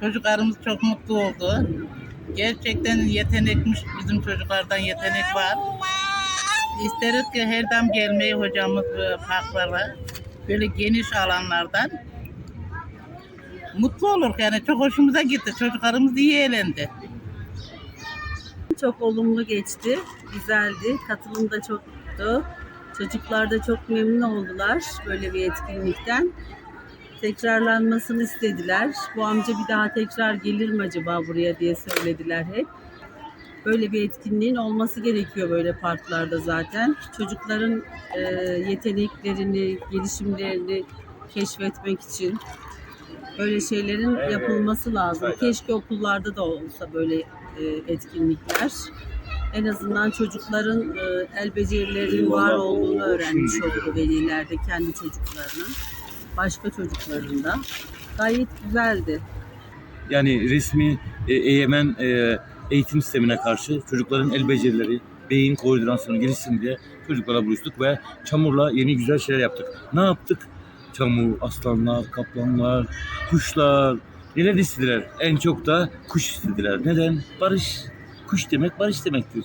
Çocuklarımız çok mutlu oldu. Gerçekten yetenekmiş bizim çocuklardan yetenek var. İsteriz ki her dam gelmeyi hocamız parklara böyle geniş alanlardan mutlu olur yani çok hoşumuza gitti. Çocuklarımız iyi eğlendi. Çok olumlu geçti. Güzeldi. Katılım da çoktu. Çocuklar da çok memnun oldular böyle bir etkinlikten. Tekrarlanmasını istediler. Bu amca bir daha tekrar gelir mi acaba buraya diye söylediler hep. Böyle bir etkinliğin olması gerekiyor böyle parklarda zaten. Çocukların e, yeteneklerini, gelişimlerini keşfetmek için böyle şeylerin yapılması lazım. Keşke okullarda da olsa böyle e, etkinlikler. En azından çocukların e, el becerilerinin var olduğunu öğrenmiş oldu veliler de kendi çocuklarının, başka çocukların da. Gayet güzeldi. Yani resmi e, egemen e, eğitim sistemine karşı çocukların el becerileri, beyin koordinasyonu gelişsin diye çocuklara buluştuk ve çamurla yeni güzel şeyler yaptık. Ne yaptık? Çamur, aslanlar, kaplanlar, kuşlar. Neler istediler? En çok da kuş istediler. Neden? Barış. Kuş demek barış demektir.